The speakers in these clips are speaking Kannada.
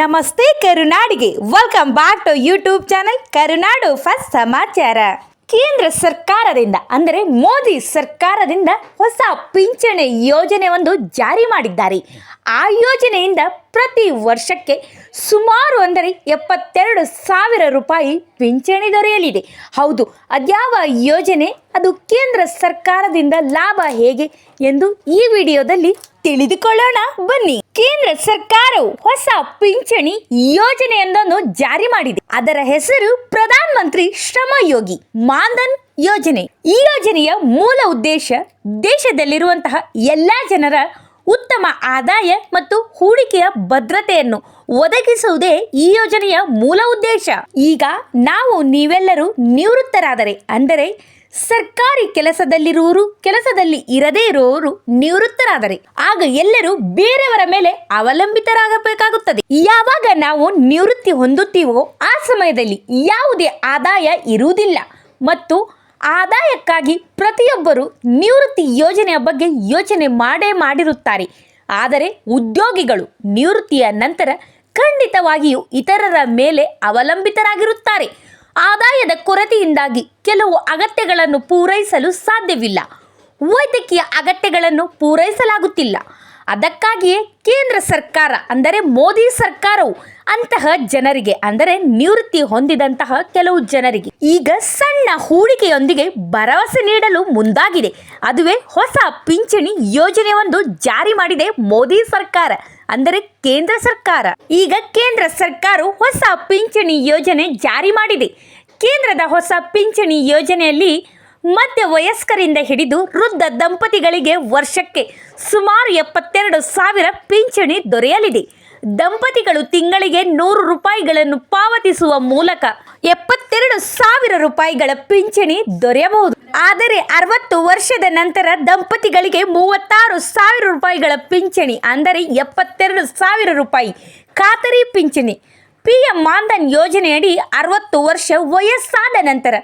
ನಮಸ್ತೆ ಕರುನಾಡಿಗೆ. Welcome back to YouTube channel Karunadu first ಸಮಾಚಾರ. ಕೇಂದ್ರ ಸರ್ಕಾರದಿಂದ, ಅಂದರೆ ಮೋದಿ ಸರ್ಕಾರದಿಂದ ಹೊಸ ಪಿಂಚಣಿ ಯೋಜನೆ ಒಂದು ಜಾರಿ ಮಾಡಿದ್ದಾರೆ. ಆ ಯೋಜನೆಯಿಂದ ಪ್ರತಿ ವರ್ಷಕ್ಕೆ ಸುಮಾರು ಅಂದರೆ ಎಪ್ಪತ್ತೆರಡು ಸಾವಿರ ರೂಪಾಯಿ ಪಿಂಚಣಿ ದೊರೆಯಲಿದೆ. ಹೌದು, ಅದ್ಯಾವ ಯೋಜನೆ? ಅದು ಕೇಂದ್ರ ಸರ್ಕಾರದಿಂದ ಲಾಭ ಹೇಗೆ ಎಂದು ಈ ವಿಡಿಯೋದಲ್ಲಿ ತಿಳಿದುಕೊಳ್ಳೋಣ. ಬನ್ನಿ. ಕೇಂದ್ರ ಸರ್ಕಾರವು ಹೊಸ ಪಿಂಚಣಿ ಯೋಜನೆಯೊಂದನ್ನು ಜಾರಿ ಮಾಡಿದೆ. ಅದರ ಹೆಸರು ಪ್ರಧಾನ ಮಂತ್ರಿ ಶ್ರಮ ಯೋಗಿ ಮಾನ್ಧನ್ ಯೋಜನೆ. ಈ ಯೋಜನೆಯ ಮೂಲ ಉದ್ದೇಶ ದೇಶದಲ್ಲಿರುವಂತಹ ಎಲ್ಲಾ ಜನರ ಉತ್ತಮ ಆದಾಯ ಮತ್ತು ಹೂಡಿಕೆಯ ಭದ್ರತೆಯನ್ನು ಒದಗಿಸುವುದೇ ಈ ಯೋಜನೆಯ ಮೂಲ ಉದ್ದೇಶ. ಈಗ ನಾವು ನೀವೆಲ್ಲರೂ ನಿವೃತ್ತರಾದರೆ ಅಂದರೆ ಸರ್ಕಾರಿ ಕೆಲಸದಲ್ಲಿರುವವರು ಕೆಲಸದಲ್ಲಿ ಇರದೇ ಇರುವವರು ನಿವೃತ್ತರಾದರೆ, ಆಗ ಎಲ್ಲರೂ ಬೇರೆಯವರ ಮೇಲೆ ಅವಲಂಬಿತರಾಗಬೇಕಾಗುತ್ತದೆ. ಯಾವಾಗ ನಾವು ನಿವೃತ್ತಿ ಹೊಂದುತ್ತೀವೋ ಆ ಸಮಯದಲ್ಲಿ ಯಾವುದೇ ಆದಾಯ ಇರುವುದಿಲ್ಲ ಮತ್ತು ಆದಾಯಕ್ಕಾಗಿ ಪ್ರತಿಯೊಬ್ಬರು ನಿವೃತ್ತಿ ಯೋಜನೆಯ ಬಗ್ಗೆ ಯೋಚನೆ ಮಾಡೇ ಮಾಡಿರುತ್ತಾರೆ. ಆದರೆ ಉದ್ಯೋಗಿಗಳು ನಿವೃತ್ತಿಯ ನಂತರ ಖಂಡಿತವಾಗಿಯೂ ಇತರರ ಮೇಲೆ ಅವಲಂಬಿತರಾಗಿರುತ್ತಾರೆ. ಆದಾಯದ ಕೊರತೆಯಿಂದಾಗಿ ಕೆಲವು ಅಗತ್ಯಗಳನ್ನು ಪೂರೈಸಲು ಸಾಧ್ಯವಿಲ್ಲ. ವೈದ್ಯಕೀಯ ಅಗತ್ಯಗಳನ್ನು ಪೂರೈಸಲಾಗುತ್ತಿಲ್ಲ. ಅದಕ್ಕಾಗಿಯೇ ಕೇಂದ್ರ ಸರ್ಕಾರ, ಅಂದರೆ ಮೋದಿ ಸರ್ಕಾರವು ಅಂತಹ ಜನರಿಗೆ, ಅಂದರೆ ನಿವೃತ್ತಿ ಹೊಂದಿದಂತಹ ಕೆಲವು ಜನರಿಗೆ ಈಗ ಸಣ್ಣ ಹೂಡಿಕೆಯೊಂದಿಗೆ ಭರವಸೆ ನೀಡಲು ಮುಂದಾಗಿದೆ. ಅದುವೇ ಹೊಸ ಪಿಂಚಣಿ ಯೋಜನೆಯೊಂದು ಜಾರಿ ಮಾಡಿದೆ ಮೋದಿ ಸರ್ಕಾರ, ಅಂದರೆ ಕೇಂದ್ರ ಸರ್ಕಾರ. ಈಗ ಕೇಂದ್ರ ಸರ್ಕಾರವು ಹೊಸ ಪಿಂಚಣಿ ಯೋಜನೆ ಜಾರಿ ಮಾಡಿದೆ. ಕೇಂದ್ರದ ಹೊಸ ಪಿಂಚಣಿ ಯೋಜನೆಯಲ್ಲಿ ಮಧ್ಯ ವಯಸ್ಕರಿಂದ ಹಿಡಿದು ವೃದ್ಧ ದಂಪತಿಗಳಿಗೆ ವರ್ಷಕ್ಕೆ ಸುಮಾರು ಎಪ್ಪತ್ತೆರಡು ಸಾವಿರ ಪಿಂಚಣಿ ದೊರೆಯಲಿದೆ. ದಂಪತಿಗಳು ತಿಂಗಳಿಗೆ ನೂರು ರೂಪಾಯಿಗಳನ್ನು ಪಾವತಿಸುವ ಮೂಲಕ ಎಪ್ಪತ್ತೆರಡು ಸಾವಿರ ರೂಪಾಯಿಗಳ ಪಿಂಚಣಿ ದೊರೆಯಬಹುದು. ಆದರೆ ಅರವತ್ತು ವರ್ಷದ ನಂತರ ದಂಪತಿಗಳಿಗೆ ಮೂವತ್ತಾರು ಸಾವಿರ ರೂಪಾಯಿಗಳ ಪಿಂಚಣಿ, ಅಂದರೆ ಎಪ್ಪತ್ತೆರಡು ಸಾವಿರ ರೂಪಾಯಿ ಖಾತರಿ ಪಿಂಚಣಿ. ಪಿ ಎಂ ಮಾನ್ಧನ್ ಯೋಜನೆಯಡಿ ಅರವತ್ತು ವರ್ಷ ವಯಸ್ಸಾದ ನಂತರ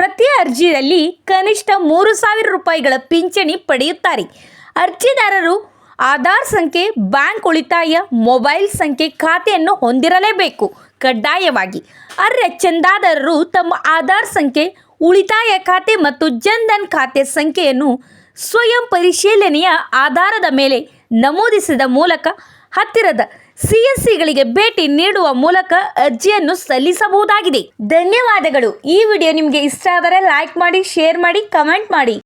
ಪ್ರತಿ ಅರ್ಜಿಯಲ್ಲಿ ಕನಿಷ್ಠ ಮೂರು ಸಾವಿರ ರೂಪಾಯಿಗಳ ಪಿಂಚಣಿ ಪಡೆಯುತ್ತಾರೆ. ಅರ್ಜಿದಾರರು ಆಧಾರ್ ಸಂಖ್ಯೆ, ಬ್ಯಾಂಕ್ ಉಳಿತಾಯ, ಮೊಬೈಲ್ ಸಂಖ್ಯೆ ಖಾತೆಯನ್ನು ಹೊಂದಿರಲೇಬೇಕು. ಕಡ್ಡಾಯವಾಗಿ ಅರ್ಹ ಚಂದಾದಾರರು ತಮ್ಮ ಆಧಾರ್ ಸಂಖ್ಯೆ, ಉಳಿತಾಯ ಖಾತೆ ಮತ್ತು ಜನ್ಧನ್ ಖಾತೆ ಸಂಖ್ಯೆಯನ್ನು ಸ್ವಯಂ ಪರಿಶೀಲನೆಯ ಆಧಾರದ ಮೇಲೆ ನಮೂದಿಸಿದ ಮೂಲಕ ಹತ್ತಿರದ ಸಿಎಸ್ಸಿಗಳಿಗೆ ಭೇಟಿ ನೀಡುವ ಮೂಲಕ ಅರ್ಜಿಯನ್ನು ಸಲ್ಲಿಸಬಹುದಾಗಿದೆ. ಧನ್ಯವಾದಗಳು. ಈ ವಿಡಿಯೋ ನಿಮಗೆ ಇಷ್ಟ ಆದರೆ ಲೈಕ್ ಮಾಡಿ ಶೇರ್ ಮಾಡಿ ಕಮೆಂಟ್ ಮಾಡಿ.